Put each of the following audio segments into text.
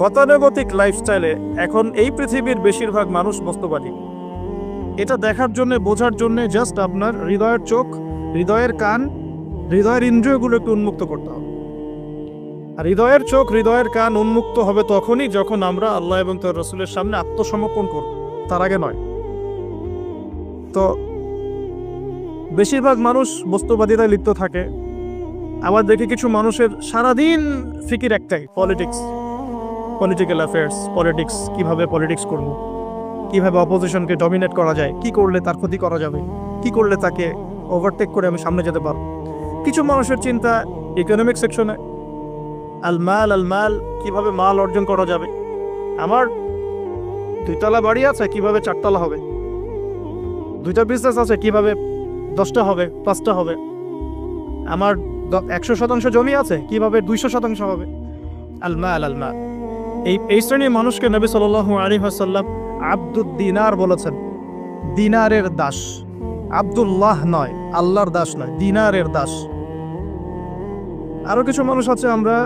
গতানুগতিক লাইফস্টাইলে এখন এই পৃথিবীর বেশিরভাগ মানুষ বস্তুবাদী এটা দেখার জন্য, বোঝার জন্য জাস্ট আপনার হৃদয়ের চোখ, হৃদয়ের কান, হৃদয়ের ইন্দ্রিয়গুলো একটু উন্মুক্ত করতে হবে। আর হৃদয়ের চোখ, হৃদয়ের কান উন্মুক্ত হবে তখনই যখন আমরা আল্লাহ এবং তার রসুলের সামনে আত্মসমর্পণ করব, তার আগে নয়। তো বেশিরভাগ মানুষ বস্তুবাদিতায় লিপ্ত থাকে। আবার দেখি কিছু মানুষের সারাদিন ফিকির একটাই পলিটিক্স পলিটিক্যাল অ্যাফেয়ার্স পলিটিক্স কীভাবে পলিটিক্স করব? কীভাবে অপোজিশনকে ডমিনেট করা যায়? কি করলে তার ক্ষতি করা যাবে? কি করলে তাকে ওভারটেক করে আমি সামনে যেতে পারব? কিছু মানুষের চিন্তা ইকোনমিক সেকশনে আল মাল আল মাল, কীভাবে মাল অর্জন করা যাবে? আমার দুইতলা বাড়ি আছে, কীভাবে চারতলা হবে? দুইটা বিজনেস আছে, কীভাবে দশটা হবে, পাঁচটা হবে? আমার একশো শতাংশ জমি আছে, কীভাবে দুইশো শতাংশ হবে? আল মাল আল মাল। এই এই শ্রেণির মানুষকে নবী সাল আলী হাসাল্লাম আব্দুদ দিনার বলেছেন, দিনারের দাস। আব্দুল্লাহ নয়, আল্লাহর দাস নয়, দিনারের দাস। আরও কিছু মানুষ আছে আমরা,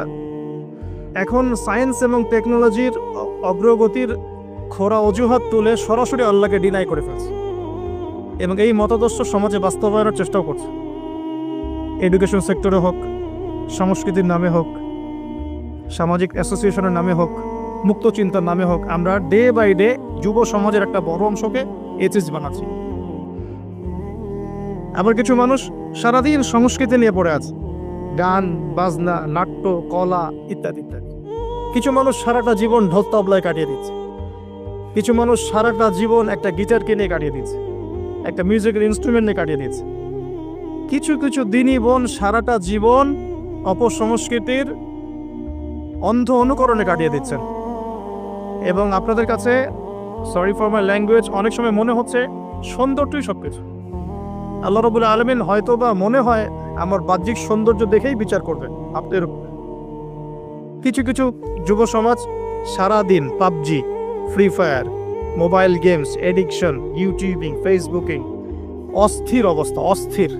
এখন সায়েন্স এবং টেকনোলজির অগ্রগতির খোরা অজুহাত তুলে সরাসরি আল্লাহকে ডিনাই করে ফেলছে। এবং এই মতাদর্শ সমাজে বাস্তবায়নের চেষ্টাও করছে। এডুকেশন সেক্টরে হোক, সংস্কৃতির নামে হোক, সামাজিক অ্যাসোসিয়েশনের নামে হোক মুক্ত চিন্তার নামে হোক, আমরা ডে বাই ডে যুব সমাজের একটা বড় অংশকে এইচএস বানাচ্ছি। আবার কিছু মানুষ সারাদিন সংস্কৃতি নিয়ে পড়ে আছে, গান, বাজনা, নাট্য, কলা ইত্যাদি ইত্যাদি। কিছু মানুষ সারাটা জীবন ঢোল তবলায় কাটিয়ে দিচ্ছে। কিছু মানুষ সারাটা জীবন একটা গিটারকে নিয়ে কাটিয়ে দিচ্ছে, একটা মিউজিক্যাল ইনস্ট্রুমেন্ট নিয়ে কাটিয়ে দিচ্ছে। কিছু কিছু দিনই বোন সারাটা জীবন অপসংস্কৃতির অন্ধ অনুকরণে কাটিয়ে দিচ্ছেন। এবং আপনাদের কাছে সরি ফর মাই ল্যাঙ্গুয়েজ অনেক সময় মনে হচ্ছে সৌন্দর্যই সব কিছু আল্লাহ রবুল আলমিন হয়তো বা মনে হয় আমার বাহ্যিক সৌন্দর্য দেখেই বিচার করবেন। আপনাদের। কিছু কিছু যুব সমাজ সারাদিন PUBG, Free Fire, mobile games, addiction, YouTubing, Facebooking, অস্থির অবস্থা, অস্থির।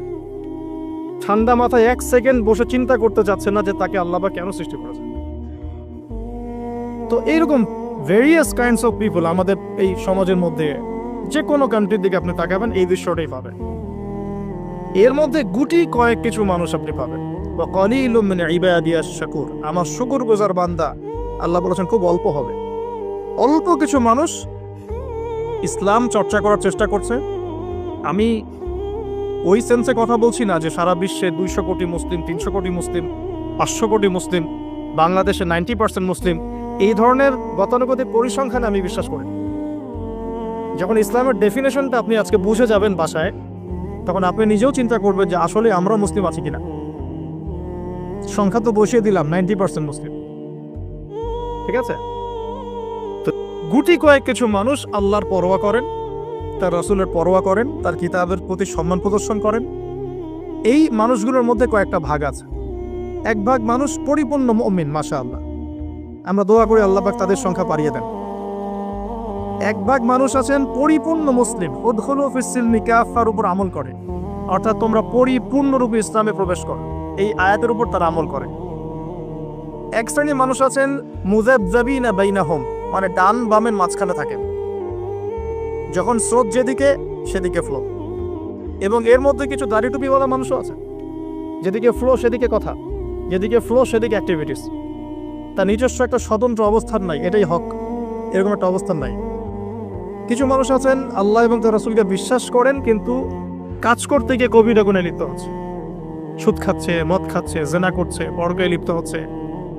ঠান্ডা মাথায় এক সেকেন্ড বসে চিন্তা করতে চাচ্ছে না যে তাকে আল্লাহ কেন সৃষ্টি করেছে তো এইরকম ভেরিয়াস কাইন্ডস অফ পিপল আমাদের এই সমাজের মধ্যে যে কোনো কান্ট্রির দিকে আপনি তাকাবেন, এই দৃশ্যটাই পাবেন। এর মধ্যে গুটি কয়েক কিছু মানুষ আপনি পাবেন। বা কলিলুম মিন ইবাদিয়াশ শাকুর আমার শুকুর গুজার বান্দা, আল্লাহ বলেছেন খুব অল্প হবে। অল্প কিছু মানুষ ইসলাম চর্চা করার চেষ্টা করছে। আমি ওই সেন্সে কথা বলছি না যে সারা বিশ্বে দুইশো কোটি মুসলিম, তিনশো কোটি মুসলিম, পাঁচশো কোটি মুসলিম, বাংলাদেশে নাইনটি পার্সেন্ট মুসলিম এই ধরনের গতানুগতিক পরিসংখ্যানে আমি বিশ্বাস করি যখন ইসলামের ডেফিনেশনটা আপনি আজকে বুঝে যাবেন বাসায়, তখন আপনি নিজেও চিন্তা করবেন যে আসলে আমরা মুসলিম আছি কিনা। সংখ্যা তো বসিয়ে দিলাম, নাইনটি পার্সেন্ট মুসলিম। ঠিক আছে? তো গুটি কয়েক কিছু মানুষ আল্লাহর পরোয়া করেন, তার রসুলের পরোয়া করেন, তার কিতাবের প্রতি সম্মান প্রদর্শন করেন। এই মানুষগুলোর মধ্যে কয়েকটা ভাগ আছে। এক ভাগ মানুষ পরিপূর্ণ মমিন মাশা আল্লাহ আমরা দোয়া করি আল্লাহ পাক তাদের সংখ্যা বাড়িয়ে দেন। এক ভাগ মানুষ আছেন, পরিপূর্ণ মুসলিম। উদ্খুল ফিসিলমি কাফার উপর আমল করে। অর্থাৎ তোমরা পরিপূর্ণরূপে ইসলামে প্রবেশ করো। এই আয়াতের উপর তারা আমল করে। এক শ্রেণির মানুষ আছেন মুজাবজাবিনা বাইনাহুম মানে ডান বামের মাঝখানে থাকেন। যখন স্রোত যেদিকে, সেদিকে ফ্লো এবং এর মধ্যে কিছু দাড়ি টুপিওয়ালা মানুষও আছে যেদিকে ফ্লো সেদিকে কথা। যেদিকে ফ্লো সেদিকে অ্যাক্টিভিটিস তার নিজস্ব একটা স্বতন্ত্র অবস্থান নাই, এটাই হক। এরকম একটা অবস্থান নাই। কিছু মানুষ আছেন, আল্লাহ এবং তার রসুলকে বিশ্বাস করেন, কিন্তু কাজ করতে গিয়ে কবিরা গুণে লিপ্ত হচ্ছে। সুদ খাচ্ছে, মদ খাচ্ছে, জেনা করছে পরগায় লিপ্ত হচ্ছে,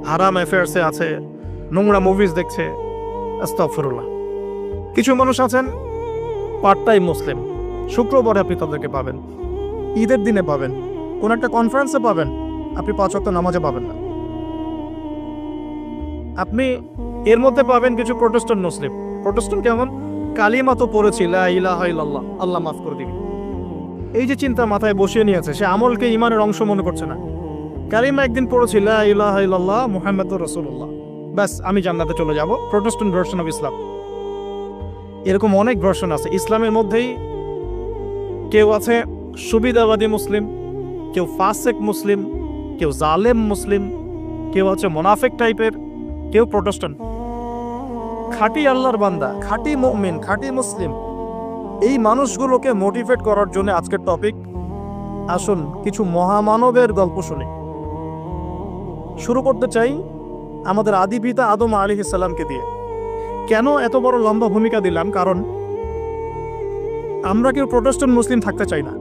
হারাম অ্যাফেয়ার্সে আছে, নোংরা মুভিজ দেখছে। আস্তাফরুল্লাহ কিছু মানুষ আছেন পার্ট টাইম মুসলিম শুক্রবারে আপনি তাদেরকে পাবেন। ঈদের দিনে পাবেন। কোন একটা কনফারেন্সে পাবেন। আপনি পাঁচ ওয়াক্ত নামাজে পাবেন না। আপনি এর মধ্যে পাবেন কিছু প্রোটেস্ট্যান্ট মুসলিম। প্রোটেস্ট্যান্ট কেমন? কালিমা তো পড়েছি ইলাহা আল্লাহ মাফ করে দিবি এই যে চিন্তা মাথায় বসিয়ে নিয়েছে, সে আমলকে ইমানের অংশ মনে করছে না। কালিমা একদিন পড়েছি ইলাহা ইল্লাল্লাহ, মুহাম্মাদুর রাসূলুল্লাহ। ব্যাস, আমি জান্নাতে চলে যাব, প্রোটেস্ট্যান্ট ভার্সন অফ ইসলাম। এরকম অনেক ভার্সন আছে, ইসলামের মধ্যেই কেউ আছে সুবিধাবাদী মুসলিম, কেউ ফাসেক মুসলিম, কেউ জালেম মুসলিম, কেউ আছে মোনাফেক টাইপের কেউ প্রোটেস্ট্যান্ট। খাঁটি আল্লাহর বান্দা, খাঁটি মুমিন, খাঁটি মুসলিম। এই মানুষগুলোকে মোটিভেট করার জন্য আজকের টপিক আসুন কিছু মহামানবের গল্প শুনি। শুরু করতে চাই আমাদের আদি পিতা আদম আলী ইসাল্লামকে দিয়ে। কেন এত বড় লম্বা ভূমিকা দিলাম? কারণ আমরা কেউ প্রোটেস্ট্যান্ট মুসলিম থাকতে চাই না।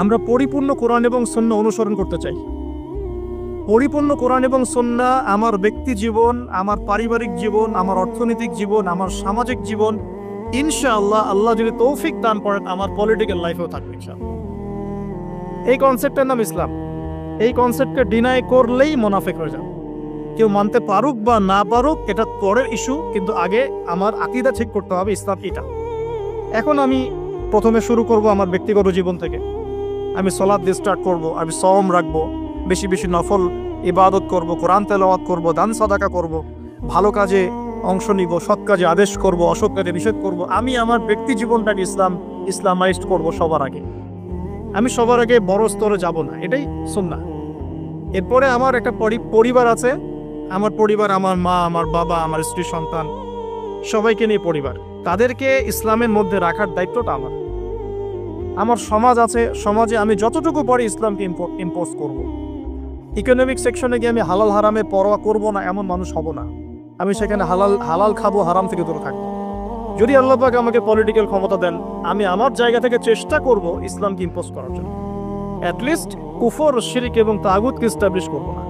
আমরা পরিপূর্ণ কোরআন এবং সন্না অনুসরণ করতে চাই। পরিপূর্ণ কোরআন এবং সন্না, আমার ব্যক্তি জীবন, আমার পারিবারিক জীবন, আমার অর্থনৈতিক জীবন, আমার সামাজিক জীবন, ইনশাআল্লাহ আল্লাহ যদি তৌফিক দান করেন, আমার পলিটিক্যাল লাইফেও থাকবে এই কনসেপ্টের নাম ইসলাম। এই কনসেপ্টকে ডিনাই করলেই মোনাফেক হয়ে যাবে। কেউ মানতে পারুক বা না পারুক, এটা পরের ইস্যু কিন্তু আগে আমার আকিদা ঠিক করতে হবে, ইসলাম এটা। এখন আমি প্রথমে শুরু করব আমার ব্যক্তিগত জীবন থেকে। আমি সলাদ দিয়ে স্টার্ট করব, আমি সম রাখব। বেশি বেশি নফল ইবাদত করব, কোরআন তেলাওয়াত করব, দান সাদাকা করব, ভালো কাজে অংশ নিব, সৎ কাজে আদেশ করব, অসৎ কাজে নিষেধ করব, আমি আমার ব্যক্তি জীবনটাকে ইসলাম, ইসলামাইজড করব সবার আগে। আমি সবার আগে বড় স্তরে যাব না, এটাই সুন্নাহ। এরপরে আমার একটা পরি- পরিবার আছে, আমার পরিবার আমার মা, আমার বাবা, আমার স্ত্রী, সন্তান, সবাইকে নিয়ে পরিবার। তাদেরকে ইসলামের মধ্যে রাখার দায়িত্বটা আমার। আমার সমাজ আছে, সমাজে আমি যতটুকু পারি ইসলামকে ইম্পোজ করব। ইকোনমিক সেকশনে গিয়ে আমি হালাল হারামে পরোয়া করব না, এমন মানুষ হব না। আমি সেখানে হালাল হালাল খাব, হারাম থেকে দূরে থাকব। যদি আল্লাহ পাক আমাকে পলিটিক্যাল ক্ষমতা দেন, আমি আমার জায়গা থেকে চেষ্টা করব ইসলামকে ইম্পোজ করার জন্য। অ্যাটলিস্ট কুফর, শিরিক এবং তাগুতকে এস্টাবলিশ করব না।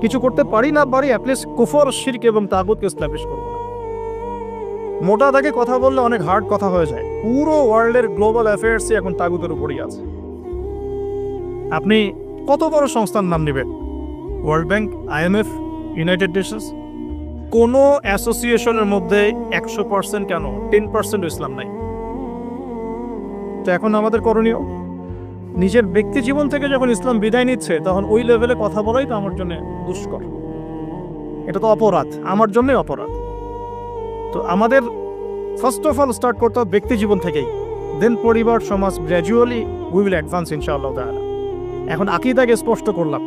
কিছু করতে পারি না, পারি অ্যাটলিস্ট কুফর, শিরিক এবং তাগুতকে এস্টাবলিশ করব না। মোটা দাগে কথা বললে অনেক হার্ড কথা হয়ে যায়। পুরো ওয়ার্ল্ডের গ্লোবাল অ্যাফেয়ার্সই এখন তাগুতের উপরই আছে। আপনি কত বড় সংস্থার নাম নেবেন? World Bank IMF United Nations কোনো অ্যাসোসিয়েশনের মধ্যে একশো পার্সেন্ট কেন? টেন পার্সেন্ট ইসলাম নাই। তো এখন আমাদের করণীয়, নিজের ব্যক্তি জীবন থেকে যখন ইসলাম বিদায় নিচ্ছে, তখন ওই লেভেলে কথা বলাই তো আমার জন্য দুষ্কর। এটা তো অপরাধ, আমার জন্যই অপরাধ। তো আমাদের ফার্স্ট অফ অল স্টার্ট করতে হবে ব্যক্তি জীবন থেকেই। দেন পরিবার, সমাজ গ্র্যাজুয়ালি উই উইল অ্যাডভান্স ইনশাআল্লাহ এখন আকিদাকে স্পষ্ট করলাম।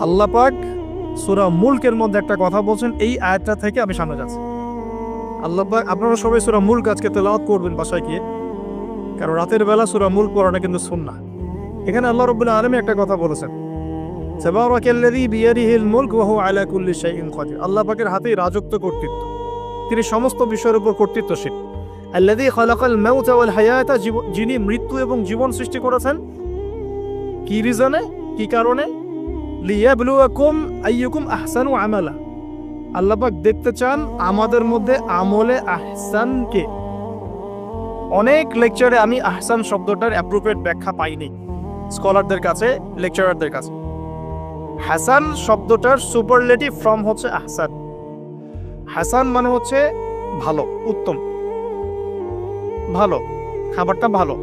আল্লাহ পাক সূরা মুলকের মধ্যে একটা কথা বলছেন, এই আয়াতটা থেকে আমি সামনে যাচ্ছি। আল্লাহ পাক, আপনারা সবাই সূরা মুলক আজকে তেলাওয়াত করবেন বাসায় গিয়ে। কারণ রাতের বেলা সুরা মুলক পড়াটা কিন্তু সুন্নাহ। এখানে আল্লাহ রাব্বুল আলামিন একটা কথা বলেছেন। আল্লাহ পাকের হাতেই রাজত্ব কর্তৃত্ব। তিনি সমস্ত বিষয়ের উপর কর্তৃত্বশীল। আল্লাযী খালাকাল মাউতা ওয়াল হায়াতা যিনি মৃত্যু এবং জীবন সৃষ্টি করেছেন। কি রিজনে কি কারণে? লিয়াবলুয়াকুম আইয়ুকুম আহসানু আমালা। আল্লাহ পাক দেখতে চান আমাদের মধ্যে আমলে আহসানকে। অনেক লেকচারে আমি আহসান শব্দটার অ্যাপ্রোপ্রিয়েট ব্যাখ্যা পাইনি, স্কলারদের কাছে, লেকচারারদের কাছে। হাসান শব্দটার সুপারলেটিভ ফর্ম হচ্ছে আহসান। হাসান মানে হচ্ছে ভালো, উত্তম। ভালো, খাবারটা ভালো।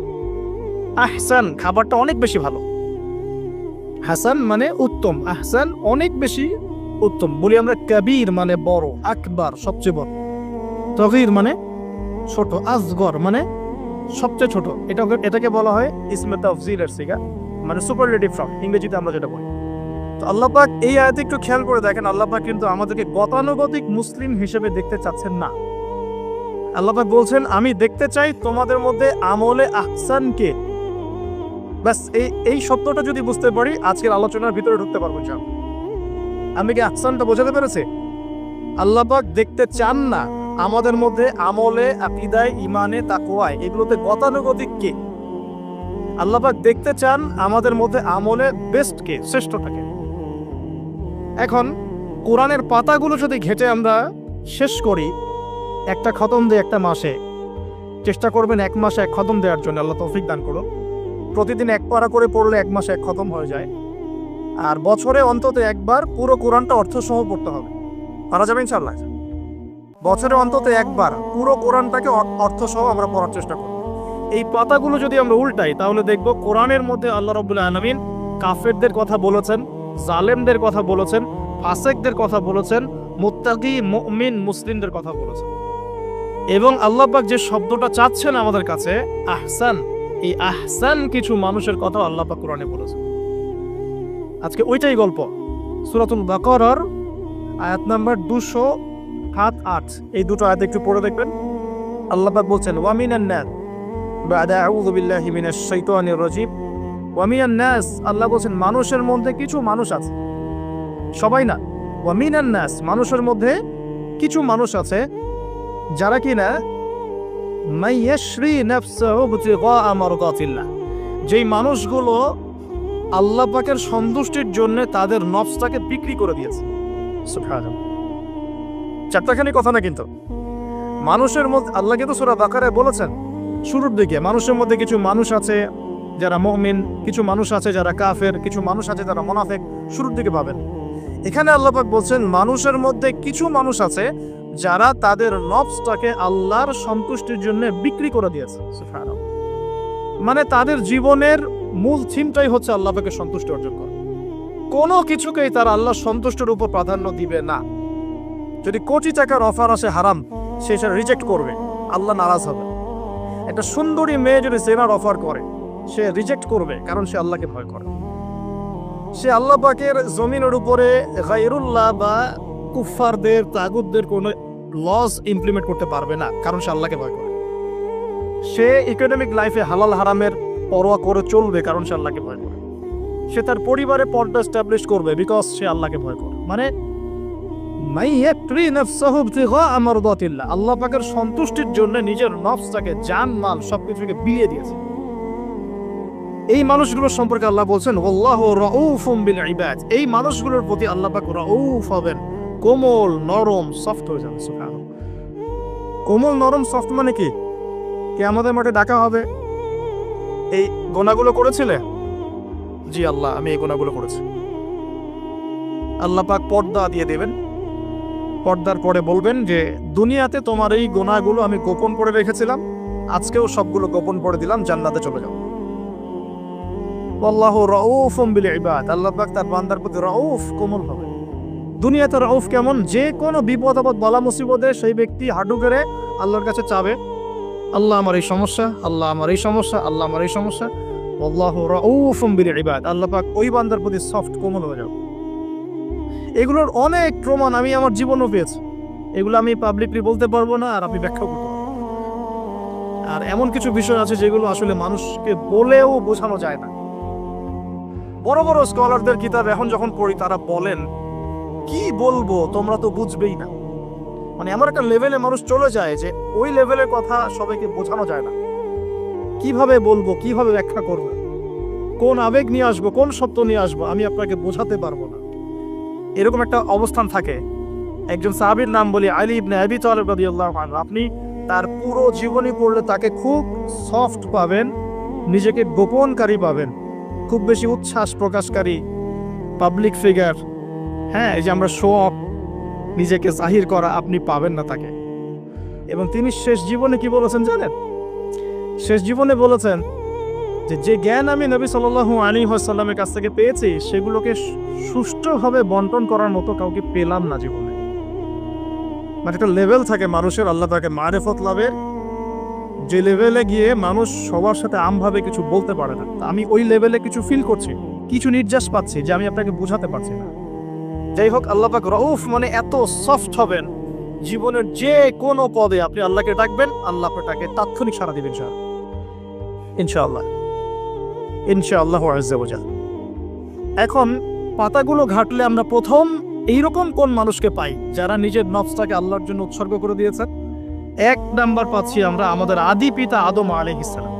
আহসান, খাবারটা অনেক বেশি ভালো। হাসান মানে উত্তম, আহসান অনেক বেশি উত্তম। বলি আমরা কবির মানে বড়, আকবার সবচেয়ে বড়। তগির মানে ছোট, আসগর মানে সবচেয়ে ছোট। এটা এটাকে বলা হয় ইসমে তাফজিলের সিগা মানে সুপারলেটিভ ফর্ম ইংরেজিতে আমরা যেটা বলি। তো আল্লাহ পাক এই আয়াতে একটু খেয়াল করে দেখেন, আল্লাহ পাক কিন্তু আমাদেরকে গতানুগতিক মুসলিম হিসেবে দেখতে চাচ্ছেন না। আল্লাহ পাক বলছেন, আমি দেখতে চাই তোমাদের মধ্যে আমলে আহসানকে ব্যাস, এই এই শব্দটা যদি বুঝতে পারি, আজকের আলোচনার ভিতরে ঢুকতে পারব ইনশাআল্লাহ। আমি কি আহসানটা বোঝাতে পেরেছি? আল্লাপাক দেখতে চান না আমাদের মধ্যে আমলে, আকিদায় ইমানে তাকওয়ায়, এগুলোতে গতানুগতিক কে? আল্লাপাক দেখতে চান আমাদের মধ্যে আমলে বেস্ট কে, শ্রেষ্ঠটাকে। এখন, কোরআনের পাতাগুলো যদি ঘেটে আমরা শেষ করি, একটা খতম দিয়ে একটা মাসে। চেষ্টা করবেন এক মাসে এক খতম দেওয়ার জন্য, আল্লাহ তৌফিক দান করুন। প্রতিদিন এক পারা করে পড়লে এক মাসে এক খতম হয়ে যায়। আর বছরে অন্তত একবার পুরো কোরআনটা অর্থসহ পড়তে হবে। পারা যাবে ইনশাল্লাহ বছরে অন্তত একবার পুরো কোরআনটাকে অর্থসহ আমরা পড়ার চেষ্টা করব। এই পাতাগুলো যদি আমরা উল্টাই, তাহলে দেখব কোরআনের মধ্যে আল্লাহ রবুল্লা আলমিন কাফেরদের কথা বলেছেন, জালেমদের কথা বলেছেন, ফাসেকদের কথা বলেছেন, মুত্তাকি, মুমিন, মুসলিমদের কথা বলেছেন। এবং আল্লাহ পাক যে শব্দটা চাচ্ছেন আমাদের কাছে, আহসান এই আহসান কিছু মানুষের কথা আল্লাহ পাক কোরআনে বলেছেন। আজকে ওইটাই গল্প। সূরাতুল বাকারার আয়াত নাম্বার দুশো সাত আট। এই দুটো আয়াত একটু পড়ে দেখবেন। আল্লাহ পাক বলছেন ওয়ামিনান নাস, বাদা আউযু বিল্লাহি মিনাশ শাইতানির রাজিম। ওয়ামিনান নাস, আল্লাহ বলছেন, মানুষের মধ্যে কিছু মানুষ আছে। সবাই না। ওয়ামিনান নাস, মানুষের মধ্যে কিছু মানুষ আছে, যারা কিনা যেই মানুষগুলো আল্লাহ পাকের সন্তুষ্টির জন্য তাদের নফসটাকে বিক্রি করে দিয়েছে। চারটাখানি কথা না কিন্তু। মানুষের মধ্যে, আল্লাহ কিন্তু সুরা বাকারায় বলেছেন, শুরুর দিকে মানুষের মধ্যে কিছু মানুষ আছে যারা মহমিন কিছু মানুষ আছে যারা কাফের, কিছু মানুষ আছে যারা মোনাফেক, শুরুর দিকে পাবেন এখানে আল্লাহ পাক বলছেন, মানুষের মধ্যে কিছু মানুষ আছে যারা তাদের নফসটাকে আল্লাহর সন্তুষ্টির জন্য বিক্রি করে দিয়েছে। মানে তাদের জীবনের মূল থিমটাই হচ্ছে আল্লাহকে সন্তুষ্টি অর্জন করা। কোনো কিছুকেই তারা আল্লাহ সন্তুষ্টের উপর প্রাধান্য দিবে না। যদি কোটি টাকার অফার আসে হারাম সে সেটা রিজেক্ট করবে। আল্লাহ নারাজ হবে। একটা সুন্দরী মেয়ে যদি সেনার অফার করে সে রিজেক্ট করবে কারণ সে আল্লাহকে ভয় করে। সে আল্লাহ পাকের জমিনের উপরে গাইরুল্লাহ বা কুফফারদের তাগুদদের কোনো লস ইমপ্লিমেন্ট করতে পারবে না, কারণ সে আল্লাহকে ভয় করে। সে ইকোনমিক লাইফে হালাল হারামের পরোয়া করে চলবে, কারণ সে আল্লাহকে ভয় করে। সে তার পরিবারে পর্দা এস্টাবলিশ করবে বিকজ সে আল্লাহকে ভয় করে। মানে আল্লাহ পাকের সন্তুষ্টির জন্য নিজের নফসটাকে, জান, মাল সবকিছুকে বিলিয়ে দিয়েছে। এই মানুষগুলোর সম্পর্কে আল্লাহ বলছেন, ওয়াল্লাহু রাউফুম বিল ইবাদ এই মানুষগুলোর প্রতি আল্লাহ পাক রাউফ হবেন। কোমল নরম সফট হয়ে যাবে, সুবহানাল্লাহ। কোমল নরম সফট মানে কি? কে আমাদের মাঠে ডাকা হবে? এই গোনাগুলো করেছিলে? জি আল্লাহ, আমি এই গোনাগুলো করেছি। আল্লাহ পাক পর্দা দিয়ে দেবেন। পর্দার পরে বলবেন যে, দুনিয়াতে তোমার এই গোনাগুলো আমি গোপন করে রেখেছিলাম, আজকেও সবগুলো গোপন করে দিলাম, জান্নাতে চলে যাও। আল্লাহ ইবাদ আল্লাহ পাক তার বান্দার প্রতি রউফ কোমল হবে। দুনিয়াতে রউফ কেমন? যে কোনো বিপদ আপদ, বলা মুসিবতে সেই ব্যক্তি হাঁটু করে আল্লাহর কাছে চাবে। আল্লাহ আমার এই সমস্যা, আল্লাহ আমার এই সমস্যা, আল্লাহ আমার এই সমস্যা। আল্লাহ রউফুম বিল ইবাদ আল্লাহ পাক ওই বান্দার প্রতি সফট, কোমল হয়ে যাবে এগুলোর অনেক প্রমাণ আমি আমার জীবনও পেয়েছি। এগুলো আমি পাবলিকলি বলতে পারব না, আর আমি ব্যাখ্যা করতে আর এমন কিছু বিষয় আছে যেগুলো আসলে মানুষকে বলেও বোঝানো যায় না। বড় বড় স্কলারদের কিতাব এখন যখন পড়ি, তারা বলেন কি বলব তোমরা তো বুঝবেই না। মানে এমন একটা লেভেলে মানুষ চলে যায় যে ওই লেভেলের কথা সবাইকে বোঝানো যায় না। কীভাবে বলব, কীভাবে ব্যাখ্যা করব? কোন আবেগ নিয়ে আসব, কোন সত্য নিয়ে আসব, আমি আপনাকে বোঝাতে পারব না। এরকম একটা অবস্থান থাকে। একজন সাহাবীর নাম বলি আলী ইবনে আবি তালেব রাদিয়াল্লাহু আপনি তার পুরো জীবনী পড়লে তাকে খুব সফট পাবেন, নিজেকে গোপনকারী পাবেন। খুব বেশি উচ্ছ্বাস প্রকাশকারী পাবলিক ফিগার হ্যাঁ এই যে আমরা শো অফ নিজেকে জাহির করা আপনি পাবেন না তাকে। এবং তিনি শেষ জীবনে কি বলেছেন জানেন? শেষ জীবনে বলেছেন যে যে জ্ঞান আমি নবী সাল্লাল্লাহু আলী সাল্লামের কাছ থেকে পেয়েছি, সেগুলোকে সুষ্ঠুভাবে বন্টন করার মতো কাউকে পেলাম না জীবনে। মানে একটা লেভেল থাকে মানুষের, আল্লাহ তাকে মারেফত লাভের। যে লেভেলে গিয়ে মানুষ সবার সাথে আমভাবে কিছু বলতে পারে না। আমি ওই লেভেলে কিছু ফিল করছি, কিছু নির্যাস পাচ্ছি যে আমি আপনাকে বোঝাতে পারছি না। যাই হোক, আল্লাহ পাক রউফ মানে এত সফট হবেন। জীবনের যে কোনো পদে আপনি আল্লাহকে ডাকবেন, আল্লাহ আপনাকে তাৎক্ষণিক সারা দিবেন স্যার ইনশাআল্লাহ। ইনশাআল্লাহ আজ্জাওয়াজাল এখন পাতাগুলো ঘাটলে আমরা প্রথম এইরকম কোন মানুষকে পাই, যারা নিজের নফসটাকে আল্লাহর জন্য উৎসর্গ করে দিয়েছেন? এক নাম্বার পাচ্ছি আমরা আমাদের আদি পিতা আদম আলাইহিসসালাম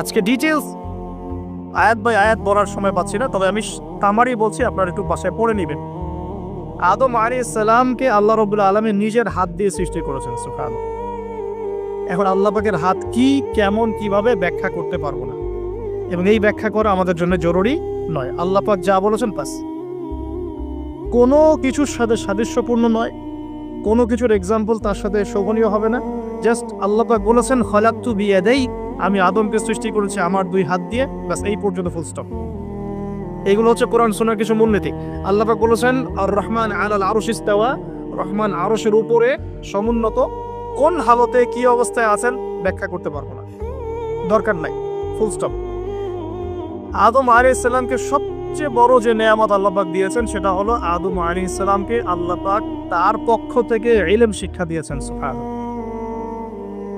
আজকে ডিটেলস আয়াত বাই আয়াত বলার সময় পাচ্ছি না, তবে আমি তামারি বলছি, আপনারা একটু বাসায় পড়ে নেবেন। আদম আলাইহিস সালামকে আল্লাহ রবুল্লা আলমী নিজের হাত দিয়ে সৃষ্টি করেছেন সুফান এখন আল্লাহ পাকের হাত কি, কেমন, কীভাবে ব্যাখ্যা করতে পারব না? এবং এই ব্যাখ্যা করা আমাদের জন্য জরুরি নয়। আল্লাহ পাক যা বলেছেন পাস কোনো কিছুর সাথে সাদৃশ্যপূর্ণ নয়, কোনো কিছুর এক্সাম্পল তার সাথে শোভনীয় হবে না। জাস্ট আল্লাহ পাক বলেছেন, খলাক্তু বিয়াদেই আমি আদমকে সৃষ্টি করেছি আমার দুই হাত দিয়ে। ব্যাস, এই পর্যন্ত ফুল স্টপ এগুলো হচ্ছে কোরআন শোনার কিছু মূলনীতি। আল্লাহ পাক বলেছেন আর রহমান আলাল আরশ ইস্তাওয়া রহমান আরশের উপরে সমুন্নত। কোন হালতে কি অবস্থায় আছেন, ব্যাখ্যা করতে পারব না। দরকার নাই ফুল স্টপ আদম আলাইহিস সালামকে সব সবচেয়ে বড় যে নেয়ামত আল্লাপাক দিয়েছেন, সেটা হলো আদম আলী ইসলামকে আল্লাপাক তার পক্ষ থেকে ইলেম শিক্ষা দিয়েছেন সুফান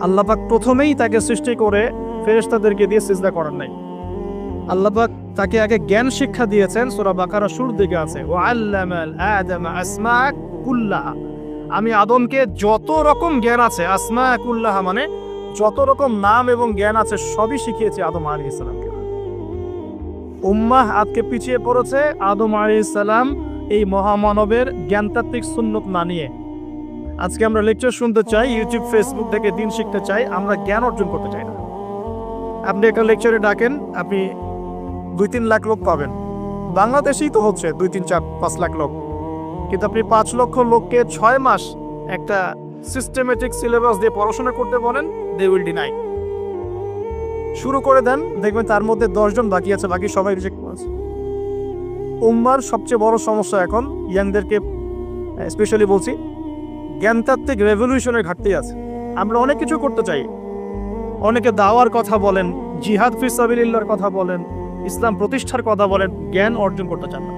আল্লাপাক প্রথমেই তাকে সৃষ্টি করে ফেরেশতাদেরকে দিয়ে সিজদা করার নাই। আল্লাপাক তাকে আগে জ্ঞান শিক্ষা দিয়েছেন, সূরা বাকারা শুরুর দিকে আছে ও কুল্লাহা। আমি আদমকে যত রকম জ্ঞান আছে আসমা কুল্লাহা মানে যত রকম নাম এবং জ্ঞান আছে, সবই শিখিয়েছে আদম আলী ইসলামকে উম্মাহ আজকে পিছিয়ে পড়েছে, আদম আলী ইসলাম এই মহামানবের জ্ঞানতাত্ত্বিক সুন্নত না নিয়ে। আজকে আমরা লেকচার শুনতে চাই ইউটিউব ফেসবুক থেকে দিন শিখতে চাই, আমরা জ্ঞান অর্জন করতে চাই না। আপনি একটা লেকচারে ডাকেন, আপনি দুই তিন লাখ লোক পাবেন। বাংলাদেশেই তো হচ্ছে দুই তিন চার পাঁচ লাখ লোক। কিন্তু আপনি পাঁচ লক্ষ লোককে ছয় মাস একটা সিস্টেমেটিক সিলেবাস দিয়ে পড়াশোনা করতে বলেন দে উইল ডিনাই শুরু করে দেন, দেখবেন তার মধ্যে দশজন বাকি আছে, বাকি সবাই রিজেক্ট করেছে। উম্মার সবচেয়ে বড় সমস্যা এখন ইয়াংদেরকে স্পেশালি বলছি জ্ঞানতাত্ত্বিক রেভলিউশনের ঘাটতি আছে। আমরা অনেক কিছু করতে চাই। অনেকে দাওয়ার কথা বলেন, জিহাদ ফিসাবিল্লার কথা বলেন, ইসলাম প্রতিষ্ঠার কথা বলেন, জ্ঞান অর্জন করতে চান না।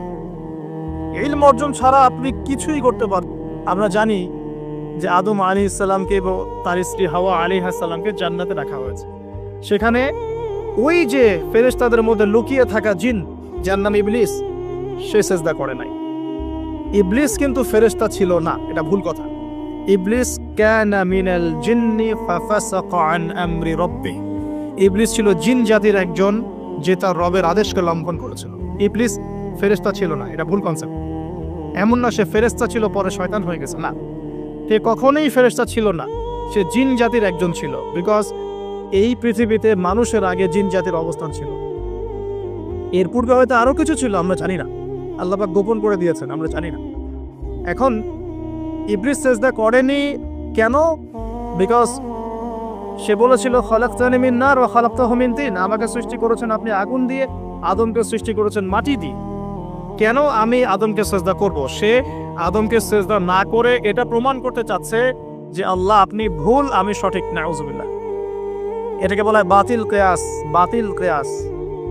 ইলম অর্জন ছাড়া আপনি কিছুই করতে পারেন আমরা জানি যে আদম আলী ইসলামকে এবং তার স্ত্রী হাওয়া আলী হাসালামকে জান্নাতে রাখা হয়েছে। সেখানে ওই যে ফেরেশতাদের মধ্যে লুকিয়ে থাকা জিন, যার নাম ইবলিস, সে সেজদা করে নাই। ইবলিস কিন্তু ফেরেশতা ছিল না, এটা ভুল কথা। ইবলিস কানা মিনাল জিন্নি ফাফাসাকা আন আমরি রব্বি। ইবলিস ছিল জিন জাতির একজন যে তার রবের আদেশকে লঙ্ঘন করেছিল। ইবলিস ফেরেশতা ছিল না, এটা ভুল কনসেপ্ট এমন না সে ফেরেশতা ছিল, পরে শয়তান হয়ে গেছে। না, সে কখনোই ফেরেশতা ছিল না, সে জিন জাতির একজন ছিল। বিকজ এই পৃথিবীতে মানুষের আগে জিন জাতির অবস্থান ছিল। এর পূর্বে হয়তো আরও কিছু ছিল, আমরা জানি না। আল্লাপাক গোপন করে দিয়েছেন, আমরা জানি না। এখন ইবলিস সেজদা করেনি। কেন? বিকজ সে বলেছিল, খলাক্তানি মিন নার ও খলাক্তাহু মিন তিন। আমাকে সৃষ্টি করেছেন আপনি আগুন দিয়ে, আদমকে সৃষ্টি করেছেন মাটি দিয়ে। কেন আমি আদমকে সেজদা করব? সে আদমকে সেজদা না করে এটা প্রমাণ করতে চাচ্ছে যে আল্লাহ আপনি ভুল, আমি সঠিক, নাউজুবিল্লাহ। এটাকে বলা হয় বাতিল কেয়াস বাতিল কেয়াস,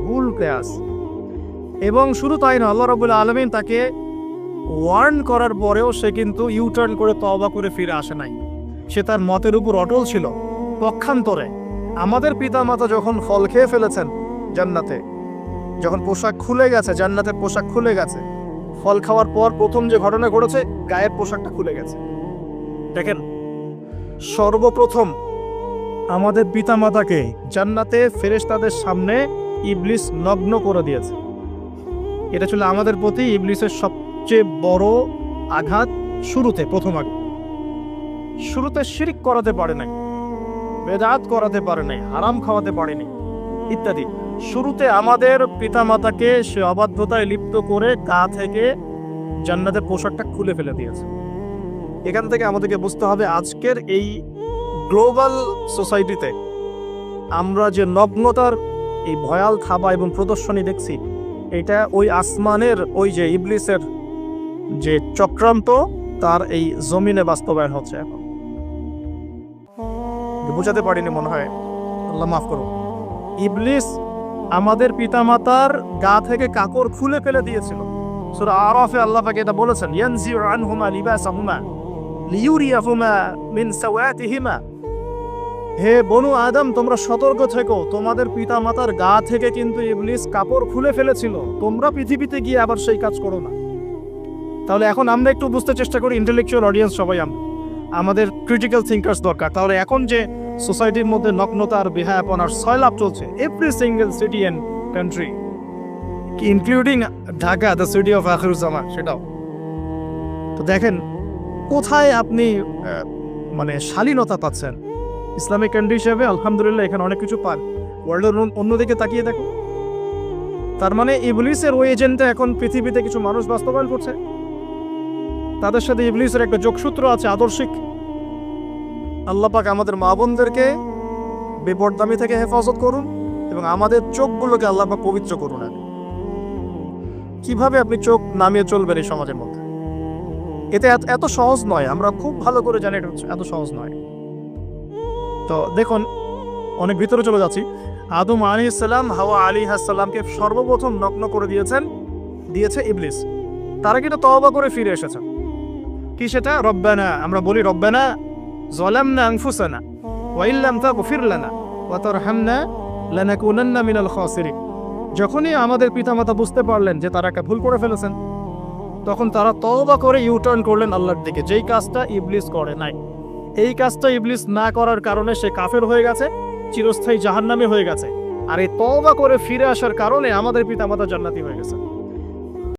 ভুল কেয়াস। এবং শুধু তাই না আল্লাহ রবুল্লা আলমিন তাকে ওয়ার্ন করার পরেও সে কিন্তু ইউটার্ন করে তওবা করে ফিরে আসে নাই। সে তার মতের উপর অটল ছিল। পক্ষান্তরে আমাদের পিতামাতা যখন ফল খেয়ে ফেলেছেন জান্নাতে, যখন পোশাক খুলে গেছে, জান্নাতের পোশাক খুলে গেছে, ফল খাওয়ার পর প্রথম যে ঘটনা ঘটেছে, গায়ের পোশাকটা খুলে গেছে। দেখেন, সর্বপ্রথম আমাদের পিতামাতাকে জান্নাতে ফেরেশতাদের সামনে ইবলিস নগ্ন করে দিয়েছে। এটা ছিল আমাদের প্রতি ইবলিসের সবচেয়ে বড় আঘাত শুরুতে প্রথম আঘাত শুরুতে শিরিক করাতে পারে নাই, বেদাত করাতে পারে নাই, হারাম খাওয়াতে পারেনি ইত্যাদি। শুরুতে আমাদের পিতামাতাকে সে অবাধ্যতায় লিপ্ত করে গা থেকে জান্নাতের পোশাকটা খুলে ফেলে দিয়েছে। এখান থেকে আমাদেরকে বুঝতে হবে, আজকের এই গ্লোবাল সোসাইটিতে আমরা যে নগ্নতার এই ভয়াল থাবা এবং প্রদর্শনী দেখছি, এটা ওই আসমানের, ওই যে ইবলিসের যে চক্রান্ত তার এই জমিনে বাস্তবায়ন হচ্ছে এখন। বোঝাতে পারিনি মনে হয়। আল্লাহ মাফ করো ইবলিস আমাদের পিতামাতার গা থেকে কাকড় খুলে ফেলে দিয়েছিল। সূরা আরাফে আল্লাহ পাক এটা বলেছেন, ইয়ানজিউ আনহুমা লিবাসাহুমা লিইউরিয়াহুমা মিন সাওয়াতিহিমা। হে বনু আদম, তোমরা সতর্ক থেকো। তোমাদের পিতামাতার গা থেকে কিন্তু ইবলিস কাপড় খুলে ফেলেছিল। তোমরা পৃথিবীতে গিয়ে আবার সেই কাজ করো না। তাহলে এখন আমরা একটু বুঝতে চেষ্টা করি ইন্টেলেকচুয়াল অডিয়েন্স সবাই আমরা আমাদের ক্রিটিক্যাল থিঙ্কার্স দরকার। তাহলে এখন যে সোসাইটির মধ্যে নগ্নতা আর নগ্নতার বেহায়াপনার সয়লাভ চলছে every single city and country including Dhaka the city of Akhruzzaman সেটাও। তো দেখেন, কোথায় আপনি মানে শালীনতা পাচ্ছেন? ইসলামিক কান্ট্রি হিসেবে আলহামদুলিল্লাহ এখানে অনেক কিছু পান। ওয়ার্ল্ডের অন্যদিকে তাকিয়ে দেখো তার মানে ইবলিসের ওই এজেন্টে এখন পৃথিবীতে কিছু মানুষ বাস্তবায়ন করছে। তাদের সাথে ইবলিসের একটা যোগসূত্র আছে আদর্শিক। আল্লাহ পাক আমাদের মা বোনদেরকে বেপরদামি থেকে হেফাজত করুন এবং আমাদের চোখগুলোকে আল্লাহ পাক পবিত্র করুন আর কীভাবে আপনি চোখ নামিয়ে চলবেন এই সমাজের মধ্যে? এতে এত- সহজ নয়, আমরা খুব ভালো করে জানি এটা এত সহজ নয়। তো দেখুন, অনেক ভিতরে চলে যাচ্ছি। আদম আলী ইসলাম হাওয়া আলী হাসাল্লামকে সর্বপ্রথম নগ্ন করে দিয়েছেন, দিয়েছে ইবলিস। তারা কিন্তু তওবা করে ফিরে এসেছে কি সেটা? রব্বানা। আমরা বলি, রব্বানা জলামনা আনফুসানা ওয়া ইল্লাম তাগফির লানা, ওয়া তারহামনা লানাকুনান্না মিনাল খাসিরিন। যখনই আমাদের পিতামাতা বুঝতে পারলেন যে তারা একটা ভুল করে ফেলেছেন, তখন তারা তওবা করে ইউটার্ন করলেন আল্লাহর দিকে। যেই কাজটা ইবলিস করে নাই। এই কাজটা ইবলিস না করার কারণে সে কাফের হয়ে গেছে, চিরস্থায়ী জাহান্নামে হয়ে গেছে। আর এই তওবা করে ফিরে আসার কারণে আমাদের পিতামাতা জান্নাতি হয়ে গেছে।